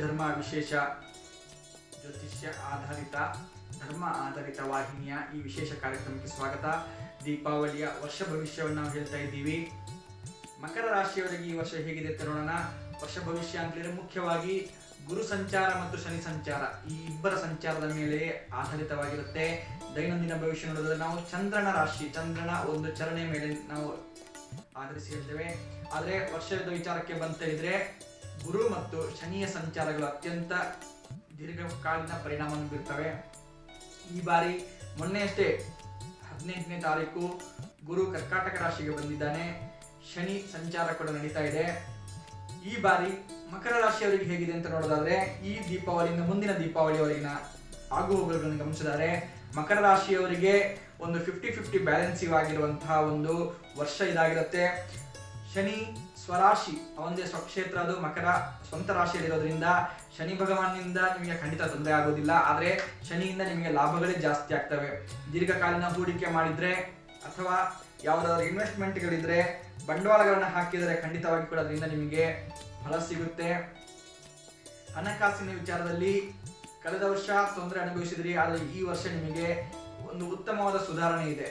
ಧರ್ಮ ವಿಶೇಷ ಜ್ಯೋತಿಷ್ಯ ಆಧಾರಿತ, ಧರ್ಮ ಆಧಾರಿತ ವಾಹಿನಿಯ ಈ ವಿಶೇಷ ಕಾರ್ಯಕ್ರಮಕ್ಕೆ ಸ್ವಾಗತ. ದೀಪಾವಳಿಯ ವರ್ಷ ಭವಿಷ್ಯವನ್ನು ನಾವು ಹೇಳ್ತಾ ಇದ್ದೀವಿ. ಮಕರ ರಾಶಿಯವರಿಗೆ ಈ ವರ್ಷ ಹೇಗಿದೆ ಅಂತ ವರ್ಷ ಭವಿಷ್ಯ ಅಂತ ಹೇಳಿದ್ರೆ ಮುಖ್ಯವಾಗಿ ಗುರು ಸಂಚಾರ ಮತ್ತು ಶನಿ ಸಂಚಾರ. ಈ ಇಬ್ಬರ ಸಂಚಾರದ ಮೇಲೆ ಆಧಾರಿತವಾಗಿರುತ್ತೆ. ದೈನಂದಿನ ಭವಿಷ್ಯ ನೋಡೋದ್ರೆ ನಾವು ಚಂದ್ರನ ರಾಶಿ, ಚಂದ್ರನ ಒಂದು ಚಲನೆ ಮೇಲೆ ನಾವು ಆಧರಿಸಿ ಹೇಳ್ತೇವೆ. ಆದ್ರೆ ವರ್ಷದ ವಿಚಾರಕ್ಕೆ ಬಂತ ಇದ್ರೆ ಗುರು ಮತ್ತು ಶನಿಯ ಸಂಚಾರಗಳು ಅತ್ಯಂತ ದೀರ್ಘಕಾಲೀನ ಪರಿಣಾಮವನ್ನು ಬೀರ್ತವೆ. ಈ ಬಾರಿ ಮೊನ್ನೆ ಅಷ್ಟೇ ಹದಿನೆಂಟನೇ ತಾರೀಕು ಗುರು ಕರ್ಕಾಟಕ ರಾಶಿಗೆ ಬಂದಿದ್ದಾನೆ. ಶನಿ ಸಂಚಾರ ಕೂಡ ನಡೀತಾ ಇದೆ. ಈ ಬಾರಿ ಮಕರ ರಾಶಿಯವರಿಗೆ ಹೇಗಿದೆ ಅಂತ ನೋಡೋದಾದ್ರೆ, ಈ ದೀಪಾವಳಿಯಿಂದ ಮುಂದಿನ ದೀಪಾವಳಿಯವರೆಗಿನ ಆಗುಹೋಗುಗಳನ್ನು ಗಮನಿಸಿದ್ದಾರೆ ಮಕರ ರಾಶಿಯವರಿಗೆ ಒಂದು ಫಿಫ್ಟಿ ಫಿಫ್ಟಿ ಬ್ಯಾಲೆನ್ಸಿವ್ ಆಗಿರುವಂತಹ ಒಂದು ವರ್ಷ ಇದಾಗಿರುತ್ತೆ. ಶನಿ ಸ್ವರಾಶಿ, ಅವಂದೇ ಸ್ವಕ್ಷೇತ್ರ ಅದು, ಮಕರ ಸ್ವಂತ ರಾಶಿಯಲ್ಲಿರೋದ್ರಿಂದ ಶನಿ ಭಗವಾನಿಂದ ನಿಮಗೆ ಖಂಡಿತ ತೊಂದರೆ ಆಗೋದಿಲ್ಲ. ಆದರೆ ಶನಿಯಿಂದ ನಿಮಗೆ ಲಾಭಗಳೇ ಜಾಸ್ತಿ ಆಗ್ತವೆ. ದೀರ್ಘಕಾಲೀನ ಹೂಡಿಕೆ ಮಾಡಿದ್ರೆ ಅಥವಾ ಯಾವುದಾದ್ರು ಇನ್ವೆಸ್ಟ್ಮೆಂಟ್ಗಳಿದ್ರೆ ಬಂಡವಾಳಗಳನ್ನ ಹಾಕಿದರೆ ಖಂಡಿತವಾಗಿ ಕೂಡ ಅದರಿಂದ ನಿಮಗೆ ಫಲ ಸಿಗುತ್ತೆ. ಹಣಕಾಸಿನ ವಿಚಾರದಲ್ಲಿ ಕಳೆದ ವರ್ಷ ತೊಂದರೆ ಅನುಭವಿಸಿದ್ರಿ, ಆದರೆ ಈ ವರ್ಷ ನಿಮಗೆ ಒಂದು ಉತ್ತಮವಾದ ಸುಧಾರಣೆ ಇದೆ.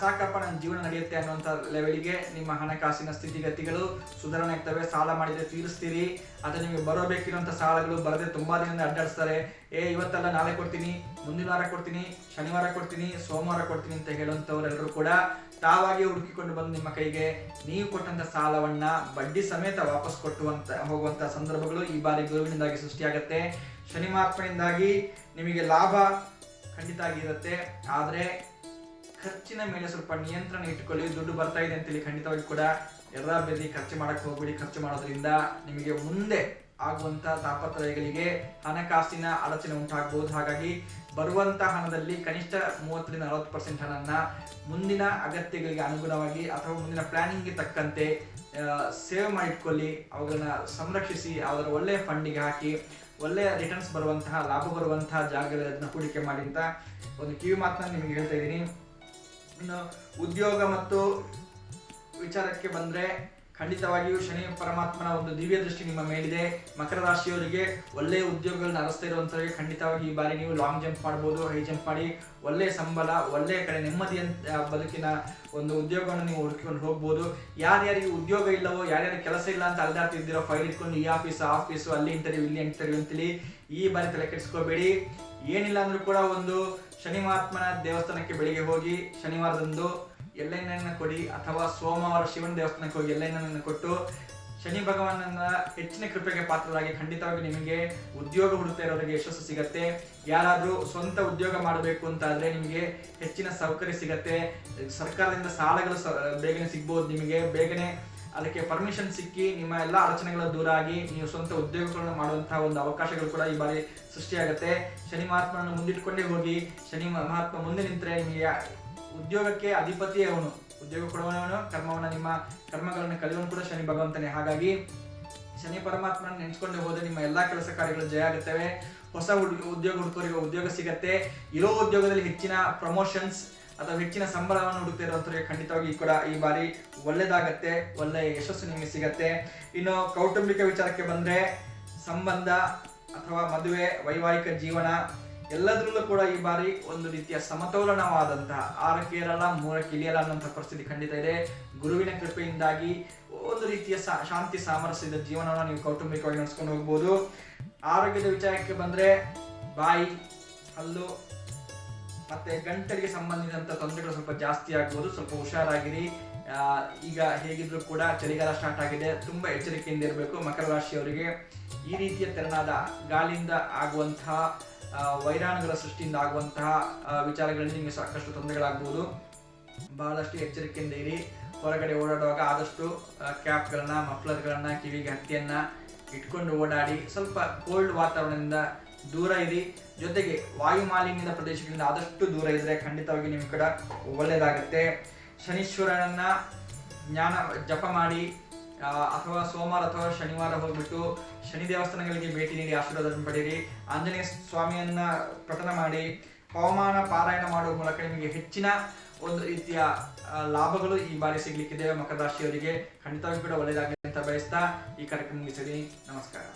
ಸಾಕಪ್ಪ, ನನ್ನ ಜೀವನ ನಡೆಯುತ್ತೆ ಅನ್ನುವಂಥ ಲೆವೆಲ್ಗೆ ನಿಮ್ಮ ಹಣಕಾಸಿನ ಸ್ಥಿತಿಗತಿಗಳು ಸುಧಾರಣೆ ಆಗ್ತವೆ. ಸಾಲ ಮಾಡಿದರೆ ತೀರಿಸ್ತೀರಿ. ಅದು ನಿಮಗೆ ಬರಬೇಕಿರುವಂಥ ಸಾಲಗಳು ಬರದೆ ತುಂಬ ದಿನದಿಂದ ಅಡ್ಡಾಡಿಸ್ತಾರೆ. ಏ, ಇವತ್ತೆಲ್ಲ, ನಾಳೆ ಕೊಡ್ತೀನಿ, ಮುಂದಿನ ವಾರ ಕೊಡ್ತೀನಿ, ಶನಿವಾರ ಕೊಡ್ತೀನಿ, ಸೋಮವಾರ ಕೊಡ್ತೀನಿ ಅಂತ ಹೇಳುವಂಥವರೆಲ್ಲರೂ ಕೂಡ ತಾವಾಗಿ ಹುಡುಕಿಕೊಂಡು ಬಂದು ನಿಮ್ಮ ಕೈಗೆ ನೀವು ಕೊಟ್ಟಂಥ ಸಾಲವನ್ನ ಬಡ್ಡಿ ಸಮೇತ ವಾಪಸ್ ಕೊಟ್ಟುವಂಥ, ಹೋಗುವಂಥ ಸಂದರ್ಭಗಳು ಈ ಬಾರಿ ಗುರುವಿನಿಂದಾಗಿ ಸೃಷ್ಟಿಯಾಗುತ್ತೆ. ಶನಿ ಮಹಾತ್ಮನಿಂದಾಗಿ ನಿಮಗೆ ಲಾಭ ಖಂಡಿತ ಆಗಿರುತ್ತೆ. ಆದ್ರೆ ಖರ್ಚಿನ ಮೇಲೆ ಸ್ವಲ್ಪ ನಿಯಂತ್ರಣ ಇಟ್ಕೊಳ್ಳಿ ದುಡ್ಡು ಬರ್ತಾ ಇದೆ ಅಂತೇಳಿ ಖಂಡಿತವಾಗಿ ಕೂಡ ಎಲ್ಲ ಬೆಲೆ ಖರ್ಚು ಮಾಡಕ್ ಹೋಗ್ಬಿಡಿ. ಖರ್ಚು ಮಾಡೋದ್ರಿಂದ ನಿಮಗೆ ಮುಂದೆ ಆಗುವಂತ ತಾಪತ್ರಯಗಳಿಗೆ ಹಣಕಾಸಿನ ಅಡಚಣೆ ಉಂಟಾಗಬಹುದು ಹಾಗಾಗಿ ಬರುವಂತ ಹಣದಲ್ಲಿ ಕನಿಷ್ಠ ಮೂವತ್ತರಿಂದ ನಲವತ್ತು ಪರ್ಸೆಂಟ್ ಹಣನ ಮುಂದಿನ ಅಗತ್ಯಗಳಿಗೆ ಅನುಗುಣವಾಗಿ ಅಥವಾ ಮುಂದಿನ ಪ್ಲಾನಿಂಗ್ಗೆ ತಕ್ಕಂತೆ ಸೇವ್ ಮಾಡಿಟ್ಕೊಳ್ಳಿ. ಅವುಗಳನ್ನ ಸಂರಕ್ಷಿಸಿ, ಅದರ ಒಳ್ಳೆಯ ಫಂಡಿಗೆ ಹಾಕಿ ಒಳ್ಳೆಯ ರಿಟರ್ನ್ಸ್ ಬರುವಂತಹ, ಲಾಭ ಬರುವಂತಹ ಜಾಗದಲ್ಲಿ ಅದನ್ನ ಹೂಡಿಕೆ ಮಾಡಿ ಅಂತ ಒಂದು ಕಿವಿ ಮಾತನ್ನ ನಿಮಗೆ ಹೇಳ್ತಾ ಇದ್ದೀನಿ. ಇನ್ನು ಉದ್ಯೋಗ ಮತ್ತು ವಿಚಾರಕ್ಕೆ ಬಂದ್ರೆ ಖಂಡಿತವಾಗಿಯೂ ಶನಿ ಪರಮಾತ್ಮನ ಒಂದು ದಿವ್ಯ ದೃಷ್ಟಿ ನಿಮ್ಮ ಮೇಲಿದೆ. ಮಕರ ರಾಶಿಯವರಿಗೆ ಒಳ್ಳೆಯ ಉದ್ಯೋಗಗಳನ್ನ ಅರಸ್ತಾ ಇರುವಂತವರಿಗೆ ಖಂಡಿತವಾಗಿ ಈ ಬಾರಿ ನೀವು ಲಾಂಗ್ ಜಂಪ್ ಮಾಡ್ಬೋದು ಹೈ ಜಂಪ್ ಮಾಡಿ ಒಳ್ಳೆಯ ಸಂಬಳ ಒಳ್ಳೆಯ ಕಡೆ ನೆಮ್ಮದಿಯ ಬದುಕಿನ ಒಂದು ಉದ್ಯೋಗವನ್ನು ನೀವು ಹುಡುಕಿಕೊಂಡು ಹೋಗ್ಬೋದು. ಯಾರ್ಯಾರಿಗೆ ಉದ್ಯೋಗ ಇಲ್ಲವೋ ಯಾರ್ಯಾರು ಕೆಲಸ ಇಲ್ಲ ಅಂತ ಅಲ್ದಾಡ್ತಿದ್ದೀರೋ ಫೈಲ್ ಇಟ್ಕೊಂಡು ಈ ಆಫೀಸ್ ಆಫೀಸು ಅಲ್ಲಿ ಇಂಟರ್ವ್ಯೂ ಇಲ್ಲಿ ಇಂಟರ್ವ್ಯೂ ಅಂತೇಳಿ ಈ ಬಾರಿ ತಲೆ ಕೆಡಿಸ್ಕೋಬೇಡಿ. ಏನಿಲ್ಲ ಅಂದ್ರೂ ಕೂಡ ಒಂದು ಶನಿ ಮಹಾತ್ಮನ ದೇವಸ್ಥಾನಕ್ಕೆ ಬೆಳಿಗ್ಗೆ ಹೋಗಿ ಶನಿವಾರದಂದು ಎಳ್ಳೆಣ್ಣೆಯನ್ನ ಕೊಡಿ, ಅಥವಾ ಸೋಮವಾರ ಶಿವನ ದೇವಸ್ಥಾನಕ್ಕೆ ಹೋಗಿ ಎಳ್ಳೆಣ್ಣೆಯನ್ನ ಕೊಟ್ಟು, ಶನಿ ಭಗವಾನನ ಹೆಚ್ಚಿನ ಕೃಪೆಗೆ ಪಾತ್ರರಾಗಿ ಖಂಡಿತವಾಗಿ ನಿಮಗೆ ಉದ್ಯೋಗ ಹುಡುಕ್ತಾ ಇರೋರಿಗೆ ಯಶಸ್ಸು ಸಿಗತ್ತೆ. ಯಾರಾದರೂ ಸ್ವಂತ ಉದ್ಯೋಗ ಮಾಡಬೇಕು ಅಂತ ಆದರೆ ನಿಮಗೆ ಹೆಚ್ಚಿನ ಸೌಕರ್ಯ ಸಿಗತ್ತೆ. ಸರ್ಕಾರದಿಂದ ಸಾಲಗಳು ಬೇಗನೆ ಸಿಗ್ಬೋದು ನಿಮಗೆ. ಬೇಗನೆ ಅದಕ್ಕೆ ಪರ್ಮಿಷನ್ ಸಿಕ್ಕಿ ನಿಮ್ಮ ಎಲ್ಲ ಅಡಚಣೆಗಳ ದೂರ ಆಗಿ ನೀವು ಸ್ವಂತ ಉದ್ಯೋಗಗಳನ್ನು ಮಾಡುವಂತಹ ಒಂದು ಅವಕಾಶಗಳು ಕೂಡ ಈ ಬಾರಿ ಸೃಷ್ಟಿಯಾಗುತ್ತೆ. ಶನಿ ಮಹಾತ್ಮನನ್ನು ಮುಂದಿಟ್ಕೊಂಡೇ ಹೋಗಿ, ಶನಿ ಮಹಾತ್ಮ ಮುಂದೆ ನಿಂತರೆ ನಿಮಗೆ ಉದ್ಯೋಗಕ್ಕೆ ಅಧಿಪತಿಯೇ ಅವನು, ಉದ್ಯೋಗ ಕೊಡುವವನು ಕರ್ಮವನ್ನ ನಿಮ್ಮ ಕರ್ಮಗಳನ್ನು ಕಲಿಯುವನು ಕೂಡ ಶನಿ ಭಗವಂತನೇ. ಹಾಗಾಗಿ ಶನಿ ಪರಮಾತ್ಮನ ನೆನೆಸ್ಕೊಂಡು ಹೋದ್ರೆ ನಿಮ್ಮ ಎಲ್ಲಾ ಕೆಲಸ ಕಾರ್ಯಗಳು ಜಯ ಆಗುತ್ತವೆ. ಹೊಸ ಉದ್ಯೋಗ ಹುಡುಕೋರಿಗೆ ಉದ್ಯೋಗ ಸಿಗತ್ತೆ. ಇರೋ ಉದ್ಯೋಗದಲ್ಲಿ ಹೆಚ್ಚಿನ ಪ್ರಮೋಷನ್ಸ್ ಅಥವಾ ಹೆಚ್ಚಿನ ಸಂಬಳವನ್ನು ಹುಡುಕ್ತಾ ಇರುವಂತವರಿಗೆ ಖಂಡಿತವಾಗಿ ಕೂಡ, ಈ ಬಾರಿ ಒಳ್ಳೇದಾಗತ್ತೆ. ಒಳ್ಳೆಯ ಯಶಸ್ಸು ನಿಮಗೆ ಸಿಗತ್ತೆ. ಇನ್ನು ಕೌಟುಂಬಿಕ ವಿಚಾರಕ್ಕೆ ಬಂದ್ರೆ ಸಂಬಂಧ ಅಥವಾ ಮದುವೆ, ವೈವಾಹಿಕ ಜೀವನ ಎಲ್ಲದರಲ್ಲೂ ಕೂಡ ಈ ಬಾರಿ ಒಂದು ರೀತಿಯ ಸಮತೋಲನವಾದಂತಹ ಆರಕ್ಕೆ ಇರಲ್ಲ ಮೂರಕ್ಕೆ ಇಳಿಯಲ್ಲ ಅನ್ನುವಂಥ ಪರಿಸ್ಥಿತಿ ಖಂಡಿತ ಇದೆ. ಗುರುವಿನ ಕೃಪೆಯಿಂದಾಗಿ ಒಂದು ರೀತಿಯ ಶಾಂತಿ, ಸಾಮರಸ್ಯದ ಜೀವನವನ್ನು ನೀವು ಕೌಟುಂಬಿಕವಾಗಿ ನಡೆಸ್ಕೊಂಡು ಹೋಗ್ಬೋದು. ಆರೋಗ್ಯದ ವಿಚಾರಕ್ಕೆ ಬಂದ್ರೆ ಬಾಯಿ, ಹಲ್ಲು ಮತ್ತೆ ಗಂಟಲಿಗೆ ಸಂಬಂಧಿಸಿದಂಥ ತೊಂದರೆಗಳು ಸ್ವಲ್ಪ ಜಾಸ್ತಿ ಆಗ್ಬೋದು. ಸ್ವಲ್ಪ ಹುಷಾರಾಗಿರಿ. ಈಗ ಹೇಗಿದ್ರು ಕೂಡ ಚಳಿಗಾಲ ಸ್ಟಾರ್ಟ್ ಆಗಿದೆ. ತುಂಬಾ ಎಚ್ಚರಿಕೆಯಿಂದ ಇರಬೇಕು. ಮಕರ ರಾಶಿಯವರಿಗೆ ಈ ರೀತಿಯ ತೆರನಾದ ಗಾಳಿಯಿಂದ ಆಗುವಂತಹ ವೈರಾಣುಗಳ ಸೃಷ್ಟಿಯಿಂದ ಆಗುವಂತಹ ವಿಚಾರಗಳಲ್ಲಿ ನಿಮಗೆ ಸಾಕಷ್ಟು ತೊಂದರೆಗಳಾಗ್ಬೋದು. ಬಹಳಷ್ಟು ಎಚ್ಚರಿಕೆಯಿಂದ ಇರಿ. ಹೊರಗಡೆ ಓಡಾಡುವಾಗ ಆದಷ್ಟು ಕ್ಯಾಪ್ಗಳನ್ನ, ಮಫ್ಲರ್ಗಳನ್ನ, ಕಿವಿಗೆ ಹತ್ತಿಯನ್ನ ಇಟ್ಕೊಂಡು ಓಡಾಡಿ, ಸ್ವಲ್ಪ ಕೋಲ್ಡ್ ವಾತಾವರಣದಿಂದ ದೂರ ಇರಿ. ಜೊತೆಗೆ ವಾಯು ಮಾಲಿನ್ಯದ ಪ್ರದೇಶಗಳಿಂದ ಆದಷ್ಟು ದೂರ ಇದ್ರೆ ಖಂಡಿತವಾಗಿ ನಿಮ್ಮ ಕೂಡ ಒಳ್ಳೆಯದಾಗುತ್ತೆ. ಶನೀಶ್ವರನನ್ನ ಜ್ಞಾನ, ಜಪ ಮಾಡಿ ಅಥವಾ ಸೋಮವಾರ ಅಥವಾ ಶನಿವಾರ ಹೋಗ್ಬಿಟ್ಟು ಶನಿ ದೇವಸ್ಥಾನಗಳಿಗೆ ಭೇಟಿ ನೀಡಿ ಆಶೀರ್ವಾದವನ್ನು ಪಡೆಯಿರಿ. ಆಂಜನೇಯ ಸ್ವಾಮಿಯನ್ನ ಪಠನ ಮಾಡಿ, ಹವಾಮಾನ ಪಾರಾಯಣ ಮಾಡುವ ಮೂಲಕ ನಿಮಗೆ ಹೆಚ್ಚಿನ ಒಂದು ರೀತಿಯ ಲಾಭಗಳು ಈ ಬಾರಿ ಸಿಗ್ಲಿಕ್ಕಿದೆ ಮಕರ ರಾಶಿಯವರಿಗೆ. ಖಂಡಿತವಾಗಿ ಕೂಡ ಒಳ್ಳೆಯದಾಗಲಿ ಅಂತ ಬಯಸ್ತಾ ಈ ಕಾರ್ಯಕ್ರಮ ಮುಗಿಸಿದ್ದೀನಿ ನಮಸ್ಕಾರ.